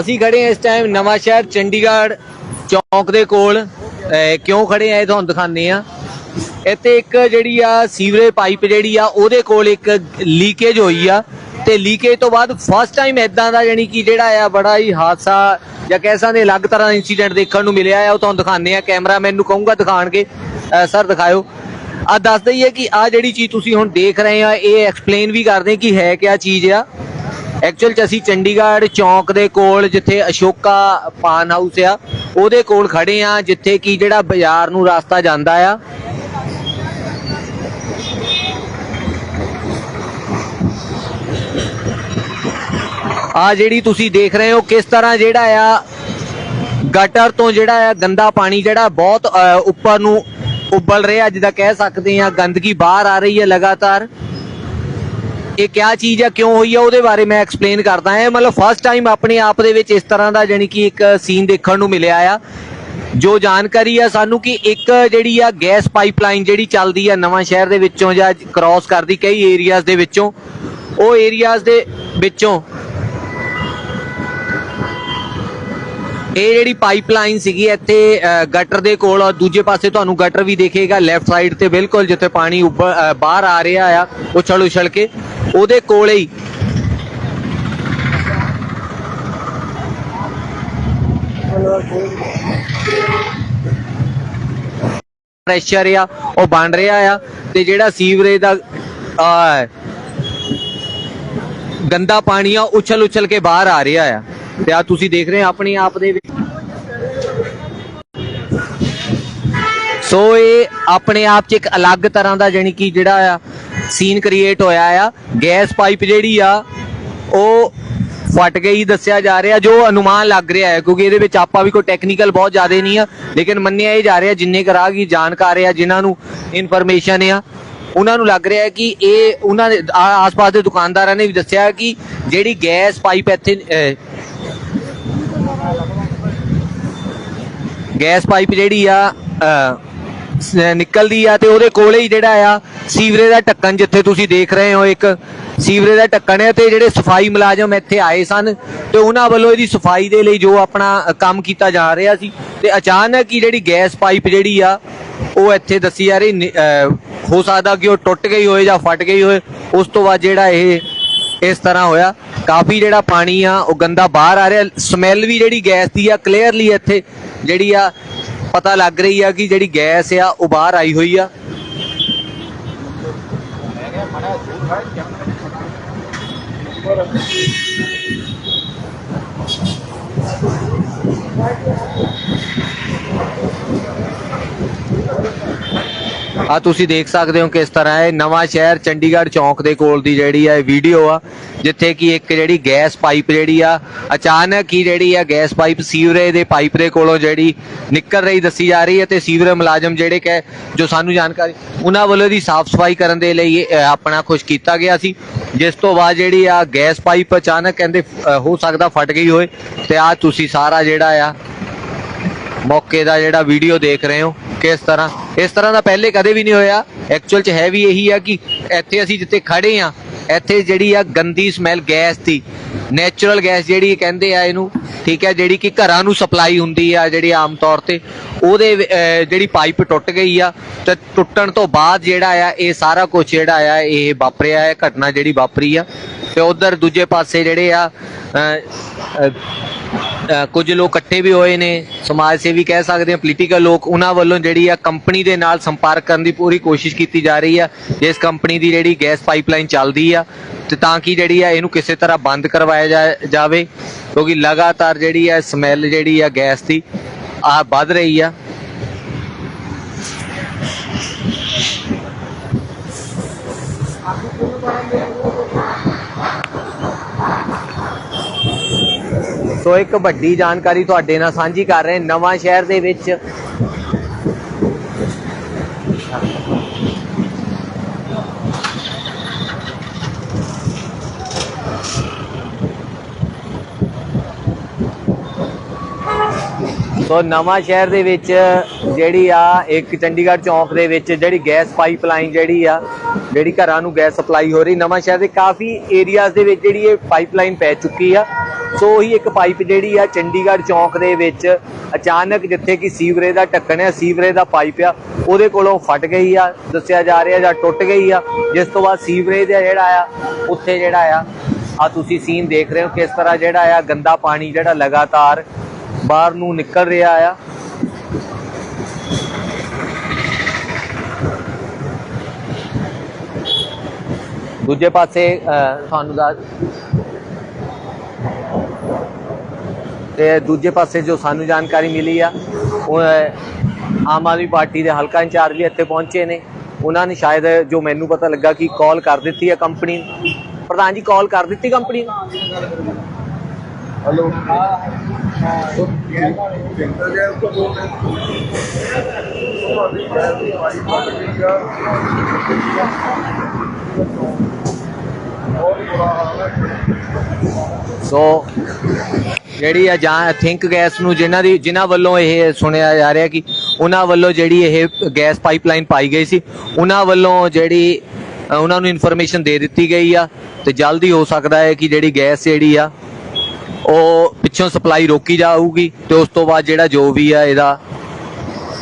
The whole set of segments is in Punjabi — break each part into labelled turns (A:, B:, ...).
A: ਅਸੀਂ ਖੜੇ ਹਾਂ ਇਸ ਟਾਈਮ ਨਵਾਂ ਸ਼ਹਿਰ, ਚੰਡੀਗੜ੍ਹ, ਚੌਂਕ ਦੇ ਕੋਲ। ਕਿਉਂ ਖੜੇ ਆ ਇਹ ਤੁਹਾਨੂੰ ਦਿਖਾਉਂਦੇ ਆ ਇੱਥੇ ਇੱਕ ਜਿਹੜੀ ਆ ਸੀਵਰੇਜ ਪਾਈਪ ਜਿਹੜੀ ਆ, ਉਹਦੇ ਕੋਲ ਇੱਕ ਲੀਕੇਜ ਹੋਈ ਆ। ਤੇ ਲੀਕੇਜ ਤੋਂ ਬਾਅਦ ਫਸਟ ਟਾਈਮ ਇਦਾਂ ਦਾ ਯਾਨੀ ਕਿ ਜਿਹੜਾ ਆ ਬੜਾ ਹੀ ਹਾਦਸਾ ਜਾਂ ਕਹਿ ਸਕਦੇ ਅਲੱਗ ਤਰ੍ਹਾਂ ਦਾ ਇਨਸੀਡੈਂਟ ਦੇਖਣ ਨੂੰ ਮਿਲਿਆ ਆ। ਉਹ ਤੁਹਾਨੂੰ ਦਿਖਾਉਂਦੇ ਆ ਕੈਮਰਾਮੈਨ ਨੂੰ ਕਹੂੰਗਾ ਦਿਖਾਣਗੇ ਸਰ ਦਿਖਾਇਓ। ਆ ਦੱਸ ਦਈਏ ਕਿ ਆ ਜਿਹੜੀ ਚੀਜ਼ ਤੁਸੀਂ ਹੁਣ ਦੇਖ ਰਹੇ ਆ, ਇਹ ਐਕਸਪਲੇਨ ਵੀ ਕਰਦੇ ਕਿ ਹੈ ਕਿਆ ਚੀਜ਼ ਆ। ਐਕਚੁਅਲ ਚ ਅਸੀਂ ਚੰਡੀਗੜ੍ਹ ਚੌਂਕ ਦੇ ਕੋਲ ਜਿੱਥੇ ਅਸ਼ੋਕਾ ਪਾਨ ਹਾਊਸ ਆ, ਉਹਦੇ ਕੋਲ ਖੜੇ ਆ ਜਿੱਥੇ ਕਿ ਜਿਹੜਾ ਬਾਜ਼ਾਰ ਨੂੰ ਰਸਤਾ ਜਾਂਦਾ ਆ। ਆ ਜਿਹੜੀ ਤੁਸੀਂ ਦੇਖ ਰਹੇ ਹੋ, ਕਿਸ ਤਰ੍ਹਾਂ ਜਿਹੜਾ ਆ ਗਟਰ ਤੋਂ ਜਿਹੜਾ ਆ ਗੰਦਾ ਪਾਣੀ ਜਿਹੜਾ ਬਹੁਤ ਉੱਪਰ ਨੂੰ ਉਬਲ ਰਿਹਾ, ਜਿੱਦਾਂ ਕਹਿ ਸਕਦੇ ਆ ਗੰਦਗੀ ਬਾਹਰ ਆ ਰਹੀ ਹੈ ਲਗਾਤਾਰ। ਇਹ ਕਿਆ ਚੀਜ਼ ਆ, ਕਿਉਂ ਹੋਈ ਆ, ਉਹਦੇ ਬਾਰੇ ਮੈਂ ਐਕਸਪਲੇਨ ਕਰਦਾ ਹਾਂ। ਮਤਲਬ ਫਸਟ ਟਾਈਮ ਆਪਣੇ ਆਪ ਦੇ ਵਿੱਚ ਇਸ ਤਰ੍ਹਾਂ ਦਾ ਜਾਨੀ ਕਿ ਇੱਕ ਸੀਨ ਦੇਖਣ ਨੂੰ ਮਿਲਿਆ ਆ। ਜੋ ਜਾਣਕਾਰੀ ਆ, ਸਾਨੂੰ ਕਿ ਇੱਕ ਜਿਹੜੀ ਆ ਗੈਸ ਪਾਈਪਲਾਈਨ ਜਿਹੜੀ ਚੱਲਦੀ ਆ ਨਵਾਂ ਸ਼ਹਿਰ ਦੇ ਵਿੱਚੋਂ ਜਾਂ ਕ੍ਰਾਸ ਕਰਦੀ ਕਈ ਏਰੀਆਜ਼ ਦੇ ਵਿੱਚੋਂ, ਉਹ ਏਰੀਆਜ਼ ਦੇ ਵਿੱਚੋਂ ਇਹ ਜਿਹੜੀ ਪਾਈਪਲਾਈਨ ਸੀਗੀ ਇੱਥੇ ਅ, ਗਟਰ ਦੇ ਕੋਲ ਔਰ ਦੂਜੇ ਪਾਸੇ ਤੁਹਾਨੂੰ ਗਟਰ ਵੀ ਦੇਖੇਗਾ ਲੈਫਟ ਸਾਈਡ ਤੇ ਬਿਲਕੁਲ ਜਿੱਥੇ ਪਾਣੀ ਉੱਪਰ ਬਾਹਰ ਆ ਰਿਹਾ ਆ ਉਛਲ ਉਛਲ ਕੇ ਉਹਦੇ ਕੋਲੇ ਹੀ ਪ੍ਰੈਸ਼ਰ ਆ ਉਹ ਬਣ ਰਿਹਾ ਆ ਤੇ ਜਿਹੜਾ ਸੀਵਰੇਜ ਦਾ ਆ ਗੰਦਾ ਪਾਣੀ ਆ ਉਛਲ ਉਛਲ ਕੇ ਬਾਹਰ ਆ ਰਿਹਾ ਆ। ਤੇ ਆ ਤੁਸੀਂ ਦੇਖ ਰਹੇ ਹੋ ਆਪਣੀ ਆਪ ਦੇ ਵਿੱਚ। ਸੋ ਇਹ ਆਪਣੇ ਆਪ 'ਚ ਇੱਕ ਅਲੱਗ ਤਰ੍ਹਾਂ ਦਾ ਜਾਨੀ ਕਿ ਜਿਹੜਾ ਆ ਸੀਨ ਕ੍ਰੀਏਟ ਹੋਇਆ ਆ। ਗੈਸ ਪਾਈਪ ਜਿਹੜੀ ਆ, ਉਹ ਫਟ ਗਈ ਦੱਸਿਆ ਜਾ ਰਿਹਾ, ਜੋ ਅਨੁਮਾਨ ਲੱਗ ਰਿਹਾ ਹੈ, ਕਿਉਂਕਿ ਇਹਦੇ ਵਿੱਚ ਆਪਾਂ ਵੀ ਕੋਈ ਟੈਕਨੀਕਲ ਬਹੁਤ ਜ਼ਿਆਦਾ ਨਹੀਂ ਆ, ਲੇਕਿਨ ਮੰਨਿਆ ਇਹ ਜਾ ਰਿਹਾ ਜਿੰਨੇ ਗ੍ਰਾਹਕੀ ਜਾਣਕਾਰ ਆ, ਜਿਨ੍ਹਾਂ ਨੂੰ ਇਨਫੋਰਮੇਸ਼ਨ ਆ, ਉਹਨਾਂ ਨੂੰ ਲੱਗ ਰਿਹਾ ਹੈ ਕਿ ਇਹ ਉਹਨਾਂ ਦੇ ਆਸ-ਪਾਸ ਦੇ ਦੁਕਾਨਦਾਰਾਂ ਨੇ ਵੀ ਦੱਸਿਆ ਕਿ ਜਿਹੜੀ ਗੈਸ ਪਾਈਪ ਇੱਥੇ ਗੈਸ ਪਾਈਪ ਜਿਹੜੀ ਆ ਨਿਕਲਦੀ ਆ ਤੇ ਉਹਦੇ ਕੋਲੇ ਹੀ ਜਿਹੜਾ ਆ, ਸੀਵਰੇਜ ਦਾ ਢੱਕਣ ਜਿੱਥੇ ਤੁਸੀਂ ਦੇਖ ਰਹੇ ਹੋ ਇੱਕ, ਸੀਵਰੇਜ ਦਾ ਢੱਕਣ ਹੈ ਤੇ ਜਿਹੜੇ ਸਫ਼ਾਈ ਮੁਲਾਜ਼ਮ ਇੱਥੇ ਆਏ ਸਨ ਤੇ ਉਹਨਾਂ ਵੱਲੋਂ ਇਹਦੀ ਸਫ਼ਾਈ ਦੇ ਲਈ ਜੋ ਆਪਣਾ ਕੰਮ ਕੀਤਾ ਜਾ ਰਿਹਾ ਸੀ ਤੇ ਅਚਾਨਕ ਹੀ ਜਿਹੜੀ ਗੈਸ ਪਾਈਪ ਜਿਹੜੀ ਆ, ਉਹ ਇੱਥੇ ਦੱਸੀ ਜਾ ਰਹੀ ਹੋ ਸਕਦਾ ਕਿ ਉਹ ਟੁੱਟ ਗਈ ਹੋਏ ਜਾਂ ਫਟ ਗਈ ਹੋਏ ਉਸ ਤੋਂ ਬਾਅਦ ਜਿਹੜਾ ਇਹ ਇਸ ਤਰ੍ਹਾਂ ਹੋਇਆ। ਕਾਫੀ ਜਿਹੜਾ ਪਾਣੀ ਆ, ਉਹ ਗੰਦਾ ਬਾਹਰ ਆ ਰਿਹਾ। ਸਮੈਲ ਵੀ ਜਿਹੜੀ ਗੈਸ ਦੀ ਆ, ਕਲੀਅਰਲੀ ਇੱਥੇ ਜਿਹੜੀ ਆ, ਪਤਾ ਲੱਗ ਰਹੀ ਆ ਕਿ ਜਿਹੜੀ ਗੈਸ ਆ, ਉਹ ਬਾਹਰ ਆਈ ਹੋਈ ਆ। ਆ ਤੁਸੀਂ ਦੇਖ ਸਕਦੇ ਹੋ ਕਿਸ ਤਰ੍ਹਾਂ ਇਹ ਨਵਾਂ ਸ਼ਹਿਰ ਚੰਡੀਗੜ੍ਹ ਚੌਂਕ ਦੇ ਕੋਲ ਦੀ ਜਿਹੜੀ ਆ ਵੀਡੀਓ ਆ, ਜਿੱਥੇ ਕਿ ਇੱਕ ਜਿਹੜੀ ਗੈਸ ਪਾਈਪ ਜਿਹੜੀ ਆ, ਅਚਾਨਕ ਹੀ ਜਿਹੜੀ ਆ ਗੈਸ ਪਾਈਪ ਸੀਵਰੇਜ ਦੇ ਪਾਈਪ ਦੇ ਕੋਲੋਂ ਜਿਹੜੀ ਨਿਕਲ ਰਹੀ ਦੱਸੀ ਜਾ ਰਹੀ ਹੈ ਤੇ ਸੀਵਰੇਜ ਮੁਲਾਜ਼ਮ ਜਿਹੜੇ ਕਿ ਜੋ ਸਾਨੂੰ ਜਾਣਕਾਰੀ, ਉਹਨਾਂ ਵੱਲੋਂ ਦੀ ਸਾਫ਼ ਸਫ਼ਾਈ ਕਰਨ ਦੇ ਲਈ ਆਪਣਾ ਕੁਝ ਕੀਤਾ ਗਿਆ ਸੀ। ਜਿਸ ਤੋਂ ਬਾਅਦ ਜਿਹੜੀ ਆ ਗੈਸ ਪਾਈਪ ਅਚਾਨਕ ਕਹਿੰਦੇ ਹੋ ਸਕਦਾ ਫਟ ਗਈ ਹੋਏ ਤੇ ਆ ਤੁਸੀਂ ਸਾਰਾ ਜਿਹੜਾ ਆ ਮੌਕੇ ਦਾ ਜਿਹੜਾ ਵੀਡੀਓ ਦੇਖ ਰਹੇ ਹੋ, ਕਿਸ ਤਰ੍ਹਾਂ? ਇਸ ਤਰ੍ਹਾਂ ਦਾ ਪਹਿਲੇ ਕਦੇ ਵੀ ਨਹੀਂ ਹੋਇਆ। ਐਕਚੁਅਲ ਚ ਹੈ ਵੀ ਇਹੀ ਆ ਕਿ ਇੱਥੇ ਅਸੀਂ ਜਿੱਥੇ ਖੜੇ ਆ ਇੱਥੇ ਜਿਹੜੀ ਆ ਗੰਦੀ ਸਮੈਲ ਗੈਸ ਦੀ ਨੇਚਰਲ ਗੈਸ ਜਿਹੜੀ ਕਹਿੰਦੇ ਆ ਇਹਨੂੰ ਠੀਕ ਹੈ ਜਿਹੜੀ ਕਿ ਘਰਾਂ ਨੂੰ ਸਪਲਾਈ ਹੁੰਦੀ ਆ ਜਿਹੜੀ ਆਮ ਤੌਰ ਤੇ ਉਹਦੇ ਜਿਹੜੀ ਪਾਈਪ ਟੁੱਟ ਗਈ ਆ ਤੇ ਟੁੱਟਣ ਤੋਂ ਬਾਅਦ ਜਿਹੜਾ ਆ ਇਹ ਸਾਰਾ ਕੁਝ ਜਿਹੜਾ ਆ ਇਹ ਵਾਪਰਿਆ ਹੈ ਘਟਨਾ ਜਿਹੜੀ ਵਾਪਰੀ ਆ। ਤੇ ਉਧਰ ਦੂਜੇ ਪਾਸੇ ਜਿਹੜੇ ਆ ਅਹ, ਕੁਝ ਲੋਕ ਇਕੱਠੇ ਵੀ ਹੋਏ ਨੇ ਸਮਾਜ ਸੇਵੀ ਕਹਿ ਸਕਦੇ ਹਾਂ ਪੋਲੀਟੀਕਲ ਲੋਕ ਉਹਨਾਂ ਵੱਲੋਂ ਜਿਹੜੀ ਆ ਕੰਪਨੀ ਦੇ ਨਾਲ ਸੰਪਰਕ ਕਰਨ ਦੀ ਪੂਰੀ ਕੋਸ਼ਿਸ਼ ਕੀਤੀ ਜਾ ਰਹੀ ਆ ਜਿਸ ਕੰਪਨੀ ਦੀ ਜਿਹੜੀ ਗੈਸ ਪਾਈਪਲਾਈਨ ਚੱਲਦੀ ਆ ਤੇ ਤਾਂ ਕਿ ਜਿਹੜੀ ਆ ਇਹਨੂੰ ਕਿਸੇ ਤਰ੍ਹਾਂ ਬੰਦ ਕਰਵਾਇਆ ਜਾ- ਜਾਵੇ। ਕਿਉਂਕਿ ਲਗਾਤਾਰ ਜਿਹੜੀ ਹੈ ਸਮੈਲ ਜਿਹੜੀ ਆ ਗੈਸ ਦੀ ਆ ਵੱਧ ਰਹੀ ਆ। ਸੋ ਇੱਕ ਵੱਡੀ ਜਾਣਕਾਰੀ ਤੁਹਾਡੇ ਨਾਲ ਸਾਂਝੀ ਕਰ ਰਹੇ ਨਵਾਂ ਸ਼ਹਿਰ ਦੇ ਵਿੱਚ ਸੋ ਨਵਾਂ ਸ਼ਹਿਰ ਦੇ ਵਿੱਚ ਜਿਹੜੀ ਆ, ਇੱਕ ਚੰਡੀਗੜ੍ਹ ਚੌਂਕ ਦੇ ਵਿੱਚ ਜਿਹੜੀ ਗੈਸ ਪਾਈਪਲਾਈਨ ਜਿਹੜੀ ਆ, ਜਿਹੜੀ ਘਰਾਂ ਨੂੰ ਗੈਸ ਸਪਲਾਈ ਹੋ ਰਹੀ, ਨਵਾਂ ਸ਼ਹਿਰ ਦੇ ਕਾਫੀ ਏਰੀਆਜ਼ ਦੇ ਵਿੱਚ ਜਿਹੜੀ ਇਹ ਪਾਈਪਲਾਈਨ ਪੈ ਚੁੱਕੀ ਆ। ਸੋ ਉਹੀ ਇੱਕ ਪਾਈਪ ਜਿਹੜੀ ਆ, ਚੰਡੀਗੜ੍ਹ ਚੌਂਕ ਦੇ ਵਿੱਚ ਅਚਾਨਕ ਜਿੱਥੇ ਕਿ ਸੀਵਰੇਜ ਦਾ ਢੱਕਣ ਹੈ ਸੀਵਰੇਜ ਦਾ ਪਾਈਪ ਆ, ਉਹਦੇ ਕੋਲੋਂ ਫਟ ਗਈ ਆ, ਦੱਸਿਆ ਜਾ ਰਿਹਾ ਜਾਂ ਟੁੱਟ ਗਈ ਆ। ਜਿਸ ਤੋਂ ਬਾਅਦ ਸੀਵਰੇਜ ਦਾ ਜਿਹੜਾ ਆ, ਉੱਥੇ ਜਿਹੜਾ ਆ ਆ ਤੁਸੀਂ ਸੀਨ ਦੇਖ ਰਹੇ ਹੋ ਕਿਸ ਤਰ੍ਹਾਂ ਜਿਹੜਾ ਆ, ਗੰਦਾ ਪਾਣੀ ਜਿਹੜਾ ਲਗਾਤਾਰ ਬਾਹਰ ਨੂੰ ਨਿਕਲ ਰਿਹਾ ਆ। ਦੂਜੇ ਪਾਸੇ ਤੁਹਾਨੂੰ ਦੱਸ ਤੇ ਦੂਜੇ ਪਾਸੇ ਜੋ ਸਾਨੂੰ ਜਾਣਕਾਰੀ ਮਿਲੀ ਆ, ਉਹ ਆਮ ਆਦਮੀ ਪਾਰਟੀ ਦੇ ਹਲਕਾ ਇੰਚਾਰਜ ਵੀ ਇੱਥੇ ਪਹੁੰਚੇ ਨੇ। ਉਹਨਾਂ ਨੇ ਸ਼ਾਇਦ ਜੋ ਮੈਨੂੰ ਪਤਾ ਲੱਗਾ ਕਿ ਕਾਲ ਕਰ ਦਿੱਤੀ ਹੈ ਕੰਪਨੀ ਨੂੰ। ਪ੍ਰਧਾਨ ਜੀ ਕਾਲ ਕਰ ਦਿੱਤੀ ਕੰਪਨੀ ਨੂੰ?
B: हेलो सेंटर गया उसको बोल
A: ਸੋ ਜਿਹੜੀ ਆ ਜਾਂ ਥਿੰਕ ਗੈਸ ਨੂੰ ਜਿਨ੍ਹਾਂ ਦੀ ਜਿਨ੍ਹਾਂ ਵੱਲੋਂ ਇਹ ਸੁਣਿਆ ਜਾ ਰਿਹਾ ਕਿ ਉਹਨਾਂ ਵੱਲੋਂ ਜਿਹੜੀ ਇਹ ਗੈਸ ਪਾਈਪਲਾਈਨ ਪਾਈ ਗਈ ਸੀ ਉਹਨਾਂ ਵੱਲੋਂ ਜਿਹੜੀ ਅ, ਉਹਨਾਂ ਨੂੰ ਇਨਫੋਰਮੇਸ਼ਨ ਦੇ ਦਿੱਤੀ ਗਈ ਆ ਤੇ ਜਲਦੀ ਹੋ ਸਕਦਾ ਹੈ ਕਿ ਜਿਹੜੀ ਗੈਸ ਜਿਹੜੀ ਆ ਉਹ ਪਿੱਛੋਂ ਸਪਲਾਈ ਰੋਕੀ ਜਾਊਗੀ ਤੇ ਉਸ ਤੋਂ ਬਾਅਦ ਜਿਹੜਾ ਜੋ ਵੀ ਆ ਇਹਦਾ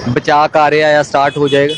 A: ਬਚਾਅ ਕਾਰਿਆ ਆ ਸਟਾਰਟ ਹੋ ਜਾਏਗਾ।